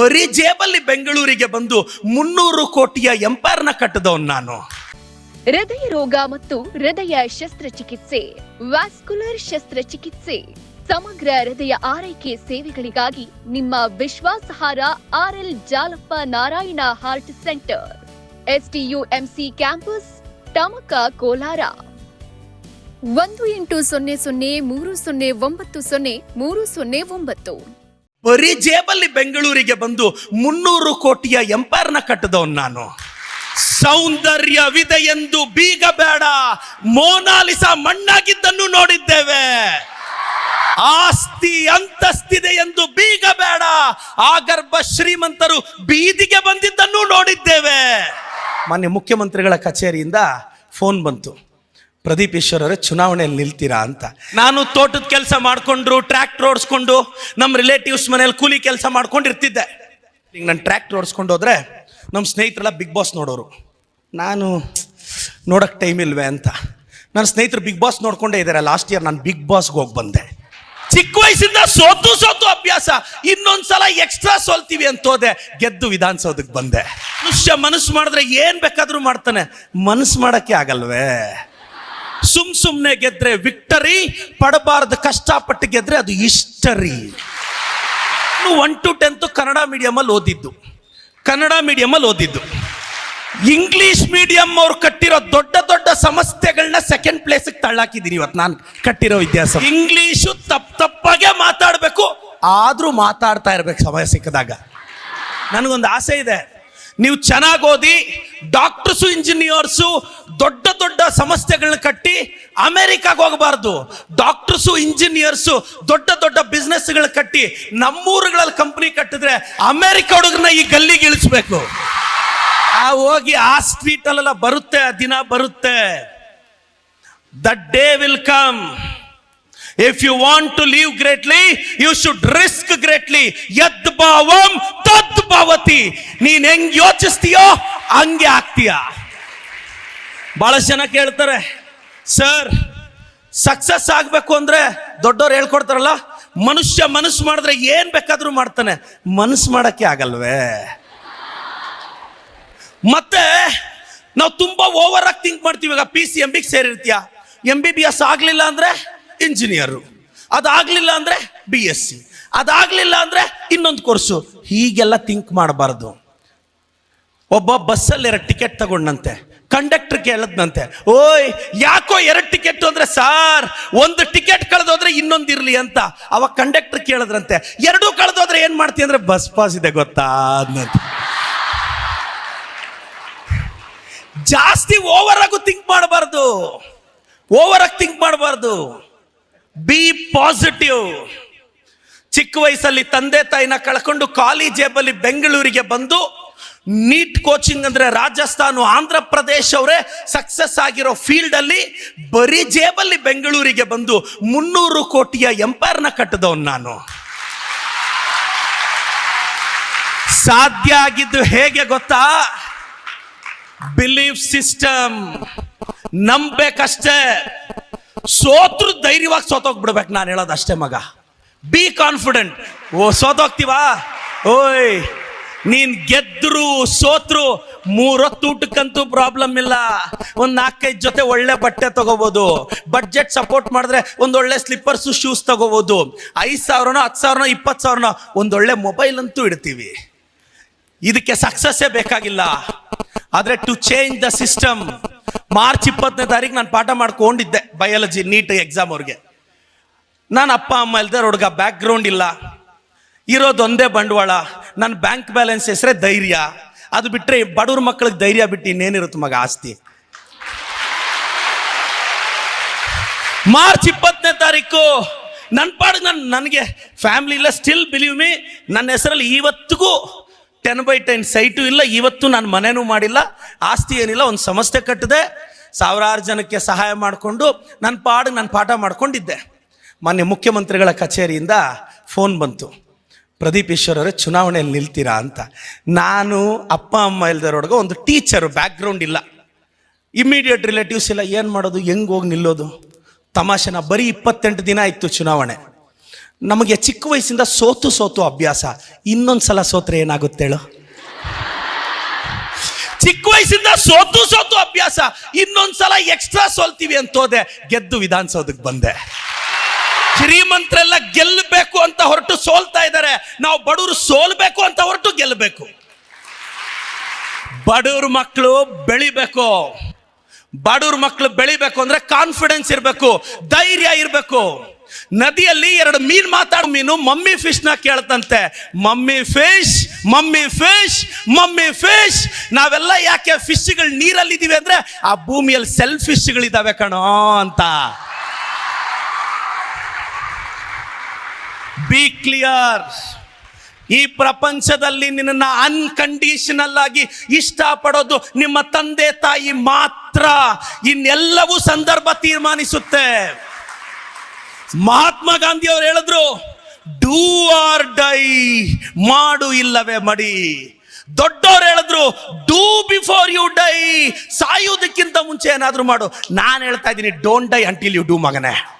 ಬರೀ ಜೇಬಲ್ಲಿ ಬೆಂಗಳೂರಿಗೆ ಬಂದು ಮುನ್ನೂರು ಕೋಟಿಯ ಎಂಪೈರ್ನ ಕಟ್ಟದವನ್ ನಾನು. ಹೃದಯ ರೋಗ ಮತ್ತು ಹೃದಯ ಶಸ್ತ್ರಚಿಕಿತ್ಸೆ, ವ್ಯಾಸ್ಕುಲರ್ ಶಸ್ತ್ರಚಿಕಿತ್ಸೆ, ಸಮಗ್ರ ಹೃದಯ ಆರೈಕೆ ಸೇವೆಗಳಿಗಾಗಿ ನಿಮ್ಮ ವಿಶ್ವಾಸಹಾರ R L Jalappa Narayana heart centre STUMC campus Tamaka Kolar. ಒಂದು ಎಂಟು ಸೊನ್ನೆ ಸೊನ್ನೆ ಮೂರು ಸೊನ್ನೆ ಒಂಬತ್ತು ಸೊನ್ನೆ ಮೂರು ಸೊನ್ನೆ ಒಂಬತ್ತು. ಬರೀ ಜೇಬಲ್ಲಿ ಬೆಂಗಳೂರಿಗೆ ಬಂದು ಮುನ್ನೂರು ಕೋಟಿಯ ಎಂಪೈರ್ನ ಕಟ್ಟದವನ್ ನಾನು. ಸೌಂದರ್ಯವಿದೆ ಎಂದು ಬೀಗ ಬೇಡ ಮೋನಾಲಿಸ ಮಣ್ಣಾಗಿದ್ದನ್ನು ನೋಡಿದ್ದೇವೆ. ಆಸ್ತಿ ಅಂತಸ್ತಿದೆ ಎಂದು ಬೀಗ ಬೇಡ ಆಗರ್ಭ ಶ್ರೀಮಂತರು ಬೀದಿಗೆ ಬಂದಿದ್ದನ್ನು ನೋಡಿದ್ದೇವೆ. ಮಾನ್ಯ ಮುಖ್ಯಮಂತ್ರಿಗಳ ಕಚೇರಿಯಿಂದ ಫೋನ್ ಬಂತು. ಪ್ರದೀಪ್ ಈಶ್ವರ್ ಅವರೇ, ಚುನಾವಣೆಯಲ್ಲಿ ನಿಲ್ತೀರಾ ಅಂತ. ನಾನು ತೋಟದ ಕೆಲಸ ಮಾಡಿಕೊಂಡ್ರು, ಟ್ರ್ಯಾಕ್ಟರ್ ಓಡಿಸ್ಕೊಂಡು ನಮ್ಮ ರಿಲೇಟಿವ್ಸ್ ಮನೇಲಿ ಕೂಲಿ ಕೆಲಸ ಮಾಡ್ಕೊಂಡು ಇರ್ತಿದ್ದೆ ಈಗ ನಾನು ಟ್ರ್ಯಾಕ್ಟರ್ ಓಡಿಸ್ಕೊಂಡು ಹೋದ್ರೆ ನಮ್ಮ ಸ್ನೇಹಿತರೆಲ್ಲ ಬಿಗ್ ಬಾಸ್ ನೋಡೋರು. ನಾನು ನೋಡೋಕ್ಕೆ ಟೈಮ್ ಇಲ್ವೇ ಅಂತ. ನನ್ನ ಸ್ನೇಹಿತರು ಬಿಗ್ ಬಾಸ್ ನೋಡ್ಕೊಂಡೇ ಇದ್ದಾರೆ ಲಾಸ್ಟ್ ಇಯರ್ ನಾನು ಬಿಗ್ ಬಾಸ್ಗೆ ಹೋಗಿ ಬಂದೆ. ಚಿಕ್ಕ ವಯಸ್ಸಿಂದ ಸೋತು ಸೋತು ಅಭ್ಯಾಸ. ಇನ್ನೊಂದ್ಸಲ ಎಕ್ಸ್ಟ್ರಾ ಸೋಲ್ತೀವಿ ಅಂತ ಹೋದೆ. ಗೆದ್ದು ವಿಧಾನಸೌಧಕ್ಕೆ ಬಂದೆ. ಮನುಷ್ಯ ಮನಸ್ಸು ಮಾಡಿದ್ರೆ ಏನು ಬೇಕಾದರೂ ಮಾಡ್ತಾನೆ. ಮನಸ್ಸು ಮಾಡೋಕ್ಕೆ ಆಗಲ್ವೇ? ಸುಮ್ ಸುಮ್ನೆ ಗೆದ್ರೆ ವಿಕ್ಟರಿ ಪಡಬಾರ್ದು ಕಷ್ಟಪಟ್ಟು ಗೆದ್ರೆ ಅದು ಇಷ್ಟರಿ ಒನ್ ಟು ಟೆಂತ್ ಕನ್ನಡ ಮೀಡಿಯಮಲ್ಲಿ ಓದಿದ್ದು. ಕನ್ನಡ ಮೀಡಿಯಮಲ್ಲಿ ಓದಿದ್ದು. ಇಂಗ್ಲಿಷ್ ಮೀಡಿಯಂ ಅವ್ರು ಕಟ್ಟಿರೋ ದೊಡ್ಡ ದೊಡ್ಡ ಸಮಸ್ಯೆಗಳನ್ನ ಸೆಕೆಂಡ್ ಪ್ಲೇಸ್ಗೆ ತಳ್ಳಾಕಿದ್ದೀನಿ ಇವತ್ತು ನಾನು ಕಟ್ಟಿರೋ ವಿದ್ಯಾಸ. ಇಂಗ್ಲೀಷು ತಪ್ಪ ತಪ್ಪಾಗೆ ಮಾತಾಡಬೇಕು, ಆದರೂ ಮಾತಾಡ್ತಾ ಇರ್ಬೇಕು ಸಮಯ ಸಿಕ್ಕಿದಾಗ. ನನಗೊಂದು ಆಸೆ ಇದೆ. ನೀವು ಚೆನ್ನಾಗಿ ಓದಿ ಡಾಕ್ಟರ್ಸು ಇಂಜಿನಿಯರ್ಸು ದೊಡ್ಡ ದೊಡ್ಡ ಸಂಸ್ಥೆಗಳನ್ನ ಕಟ್ಟಿ ಅಮೆರಿಕಾಗೆ ಹೋಗಬಾರ್ದು. ಡಾಕ್ಟರ್ಸು, ಇಂಜಿನಿಯರ್ಸು, ದೊಡ್ಡ ದೊಡ್ಡ ಬಿಸ್ನೆಸ್ಗಳು ಕಟ್ಟಿ ನಮ್ಮೂರುಗಳಲ್ಲಿ ಕಂಪ್ನಿ ಕಟ್ಟಿದ್ರೆ ಅಮೆರಿಕ ಹುಡುಗರನ್ನ ಈ ಗಲ್ಲಿಗೆ ಇಳಿಸ್ಬೇಕು. ಆ ಹೋಗಿ ಆ ಸ್ಟ್ರೀಟ್ ಅಲ್ಲೆಲ್ಲ ಬರುತ್ತೆ ಆ ದಿನ ಬರುತ್ತೆ. The day will come if you want to live greatly you should risk greatly ಯದ್ ಭಾವಂ ತದ್ ಭಾವತಿ. ನೀನ್ ಹೆಂಗ್ ಯೋಚಿಸ್ತೀಯೋ ಹಂಗೆ ಆಗ್ತೀಯ. ಬಹಳಷ್ಟು ಜನ ಕೇಳ್ತಾರೆ, ಸರ್ ಸಕ್ಸಸ್ ಆಗಬೇಕು ಅಂದ್ರೆ ದೊಡ್ಡವ್ರು ಹೇಳ್ಕೊಡ್ತಾರಲ್ಲ, ಮನುಷ್ಯ ಮನಸ್ಸು ಮಾಡಿದ್ರೆ ಏನು ಬೇಕಾದರೂ ಮಾಡ್ತಾನೆ, ಮನಸ್ಸು ಮಾಡಕ್ಕೆ ಆಗಲ್ವೇ? ಮತ್ತೆ ನಾವು ತುಂಬಾ ಓವರ್ ಆಗಿ ಥಿಂಕ್ ಮಾಡ್ತೀವಿ, ಈಗ ಪಿ ಸಿ ಎಂ ಬಿಗೆ ಸೇರಿರ್ತೀಯ? ಎಂ ಬಿ ಬಿ ಎಸ್ ಆಗಲಿಲ್ಲ ಅಂದ್ರೆ ಇಂಜಿನಿಯರು ಅದಾಗಲಿಲ್ಲ ಅಂದ್ರೆ ಬಿ ಎಸ್ ಸಿ ಅದಾಗಲಿಲ್ಲ ಅಂದ್ರೆ ಇನ್ನೊಂದು ಕೋರ್ಸು ಹೀಗೆಲ್ಲ ಥಿಂಕ್ ಮಾಡಬಾರ್ದು. ಒಬ್ಬ ಬಸ್ಸಲ್ಲಿ ಎರಡು ಟಿಕೆಟ್ ತಗೊಂಡಂತೆ ಕಂಡಕ್ಟರ್ ಕೇಳದ್ನಂತೆ. ಓಯ್, ಯಾಕೋ ಎರಡು ಟಿಕೆಟ್ ಅಂದ್ರೆ ಸಾರ್, ಒಂದು ಟಿಕೆಟ್ ಕಳೆದೋದ್ರೆ ಇನ್ನೊಂದು ಇರಲಿ ಅಂತ ಅವ ಕಂಡಕ್ಟರ್ ಕೇಳಿದ್ರಂತೆ ಎರಡೂ ಕಳೆದೋದ್ರೆ ಏನ್ ಮಾಡ್ತೀಯ ಅಂದ್ರೆ ಬಸ್ ಪಾಸ್ ಇದೆ ಗೊತ್ತಾ ಅಂದಂತೆ ಜಾಸ್ತಿ ಓವರ್ ಆಗು ಥಿಂಕ್ ಮಾಡಬಾರ್ದು. ಓವರ್ ಆಗಿ ಥಿಂಕ್ ಮಾಡಬಾರ್ದು. ಬಿ ಪಾಸಿಟಿವ್ ಚಿಕ್ಕ ವಯಸ್ಸಲ್ಲಿ ತಂದೆ ತಾಯಿನ ಕಳ್ಕೊಂಡು ಕಾಲಿ ಜೇಬಲ್ಲಿ ಬೆಂಗಳೂರಿಗೆ ಬಂದು ನೀಟ್ ಕೋಚಿಂಗ್ ಅಂದರೆ ರಾಜಸ್ಥಾನ, ಆಂಧ್ರ ಪ್ರದೇಶ್ ಅವರೇ ಸಕ್ಸಸ್ ಆಗಿರೋ ಫೀಲ್ಡಲ್ಲಿ ಬರೀ ಜೇಬಲ್ಲಿ ಬೆಂಗಳೂರಿಗೆ ಬಂದು ಮುನ್ನೂರು ಕೋಟಿಯ ಎಂಪೈರ್ನ ಕಟ್ಟಿದವನು ನಾನು. ಸಾಧ್ಯ ಆಗಿದ್ದು ಹೇಗೆ ಗೊತ್ತಾ? ಬಿಲೀಫ್ ಸಿಸ್ಟಮ್ ನಂಬೇಕಷ್ಟೇ. ಸೋತ್ರು ಧೈರ್ಯವಾಗಿ ಸೋತೋಗ್ಬಿಡ್ಬೇಕು ನಾನು ಹೇಳೋದು ಅಷ್ಟೇ ಮಗ. ಬಿ ಕಾನ್ಫಿಡೆಂಟ್ ಓ, ಸೋತೋಗ್ತೀವಾ? ಓಯ್. ನೀನ್ ಗೆದ್ರು ಸೋತ್ರು ಮೂರೊತ್ತು ಊಟಕ್ಕಂತೂ ಪ್ರಾಬ್ಲಮ್ ಇಲ್ಲ. ಒಂದ್ ನಾಲ್ಕೈದು ಜೊತೆ ಒಳ್ಳೆ ಬಟ್ಟೆ ತಗೋಬಹುದು ಬಡ್ಜೆಟ್ ಸಪೋರ್ಟ್ ಮಾಡಿದ್ರೆ ಒಂದೊಳ್ಳೆ ಸ್ಲಿಪ್ಪರ್ಸ್ ಶೂಸ್ ತಗೋಬಹುದು ಐದು ಸಾವಿರನೋ, ಹತ್ತು ಸಾವಿರನೋ, ಇಪ್ಪತ್ತು ಸಾವಿರನೋ ಒಂದೊಳ್ಳೆ ಮೊಬೈಲ್ ಅಂತೂ ಇಡ್ತೀವಿ. ಇದಕ್ಕೆ ಸಕ್ಸಸ್ಸೇ ಬೇಕಾಗಿಲ್ಲ. ಆದ್ರೆ to change the system March ಇಪ್ಪತ್ತನೇ ತಾರೀಕು ನಾನು ಪಾಠ ಮಾಡ್ಕೊಂಡಿದ್ದೆ ಬಯಾಲಜಿ ನೀಟ್ ಎಕ್ಸಾಮ್ ಅವ್ರಿಗೆ. ನಾನು ಅಪ್ಪ, ಅಮ್ಮ ಇಲ್ದೇ ಹುಡುಗ ಬ್ಯಾಕ್ ಗ್ರೌಂಡ್ ಇಲ್ಲ. ಇರೋದೊಂದೇ ಬಂಡವಾಳ. ನನ್ನ ಬ್ಯಾಂಕ್ ಬ್ಯಾಲೆನ್ಸ್ ಹೆಸರೇ ಧೈರ್ಯ. ಅದು ಬಿಟ್ಟರೆ ಬಡವ್ರ ಮಕ್ಕಳಿಗೆ ಧೈರ್ಯ ಬಿಟ್ಟು ಇನ್ನೇನಿರುತ್ತೆ ಮಗ ಆಸ್ತಿ. ಮಾರ್ಚ್ ಇಪ್ಪತ್ತನೇ ತಾರೀಕು. ನನ್ನ ಪಾಡಿಗೆ ನಾನು, ನನಗೆ ಫ್ಯಾಮಿಲಿ ಇಲ್ಲ ಸ್ಟಿಲ್ ಬಿಲೀವ್ ಮೀ ನನ್ನ ಹೆಸರಲ್ಲಿ ಇವತ್ತಿಗೂ ಟೆನ್ ಬೈ ಟೆನ್ ಸೈಟು ಇಲ್ಲ, ಇವತ್ತು ನಾನು ಮನೆನೂ ಮಾಡಿಲ್ಲ, ಆಸ್ತಿ ಏನಿಲ್ಲ, ಒಂದು ಸಮಸ್ಯೆ ಕಟ್ಟಿದೆ. ಸಾವಿರಾರು ಜನಕ್ಕೆ ಸಹಾಯ ಮಾಡಿಕೊಂಡು ನನ್ನ ಪಾಡಿಗೆ ನಾನು ಪಾಠ ಮಾಡ್ಕೊಂಡಿದ್ದೆ. ಮಾನ್ಯ ಮುಖ್ಯಮಂತ್ರಿಗಳ ಕಚೇರಿಯಿಂದ ಫೋನ್ ಬಂತು. ಪ್ರದೀಪ್ ಈಶ್ವರ್ ಅವರೇ, ಚುನಾವಣೆಯಲ್ಲಿ ನಿಲ್ತೀರಾ ಅಂತ. ನಾನು ಅಪ್ಪ, ಅಮ್ಮ ಇಲ್ದರೋಡ್ಗೆ ಒಂದು ಟೀಚರು ಬ್ಯಾಕ್ಗ್ರೌಂಡ್ ಇಲ್ಲ. ಇಮ್ಮಿಡಿಯೇಟ್ ರಿಲೇಟಿವ್ಸ್ ಇಲ್ಲ. ಏನು ಮಾಡೋದು? ಹೆಂಗೆ ಹೋಗಿ ನಿಲ್ಲೋದು? ತಮಾಷೆನ ಬರೀ ಇಪ್ಪತ್ತೆಂಟು ದಿನ ಇತ್ತು ಚುನಾವಣೆ. ನಮಗೆ ಚಿಕ್ಕ ವಯಸ್ಸಿಂದ ಸೋತು ಸೋತು ಅಭ್ಯಾಸ. ಇನ್ನೊಂದು ಸಲ ಸೋತ್ರೆ ಏನಾಗುತ್ತೆ ಹೇಳು? ಚಿಕ್ಕ ವಯಸ್ಸಿಂದ ಸೋತು ಸೋತು ಅಭ್ಯಾಸ. ಇನ್ನೊಂದ್ಸಲ ಎಕ್ಸ್ಟ್ರಾ ಸೋಲ್ತೀವಿ ಅಂತ ಹೋದೆ. ಗೆದ್ದು ವಿಧಾನಸೌಧಕ್ಕೆ ಬಂದೆ. ಶ್ರೀಮಂತರೆಲ್ಲ ಗೆಲ್ಲಬೇಕು ಅಂತ ಹೊರಟು ಸೋಲ್ತಾ ಇದ್ದಾರೆ. ನಾವು ಬಡವರು ಸೋಲ್ಬೇಕು ಅಂತ ಹೊರಟು ಗೆಲ್ಲಬೇಕು. ಬಡವ್ರ ಮಕ್ಕಳು ಬೆಳಿಬೇಕು. ಬಡವ್ರ ಮಕ್ಕಳು ಬೆಳಿಬೇಕು ಅಂದ್ರೆ ಕಾನ್ಫಿಡೆನ್ಸ್ ಇರಬೇಕು, ಧೈರ್ಯ ಇರಬೇಕು. ನದಿಯಲ್ಲಿ ಎರಡು ಮೀನ್ ಮಾತಾಡೋ ಮೀನು ಮಮ್ಮಿ ಫಿಶ್ನ ಕೇಳ್ತಂತೆ. Mummy fish mummy fish mummy fish ನಾವೆಲ್ಲ ಯಾಕೆ ಫಿಶ್ಗಳು ನೀರಲ್ಲಿ ಇದೀವಿ ಅಂದ್ರೆ ಆ ಭೂಮಿಯಲ್ಲಿ ಸೆಲ್ಫ್ ಫಿಶ್ಗಳಿದಾವೆ ಕಣೋ ಅಂತ. ಬಿ ಕ್ಲಿಯರ್ ಈ ಪ್ರಪಂಚದಲ್ಲಿ ನಿನ್ನನ್ನು ಅನ್ಕಂಡೀಷನಲ್ ಆಗಿ ಇಷ್ಟಪಡೋದು ನಿಮ್ಮ ತಂದೆ ತಾಯಿ ಮಾತ್ರ. ಇನ್ನೆಲ್ಲವೂ ಸಂದರ್ಭ ತೀರ್ಮಾನಿಸುತ್ತೆ. ಮಹಾತ್ಮ ಗಾಂಧಿ ಅವರು ಹೇಳಿದ್ರು ಡೂ ಆರ್ ಡೈ ಮಾಡು ಇಲ್ಲವೇ ಮಡಿ. ದೊಡ್ಡವ್ರು ಹೇಳಿದ್ರು ಡೂ ಬಿಫೋರ್ ಯು ಡೈ ಸಾಯೋದಕ್ಕಿಂತ ಮುಂಚೆ ಏನಾದರೂ ಮಾಡು. ನಾನು ಹೇಳ್ತಾ ಇದ್ದೀನಿ don't die until you do ಮಗನೇ.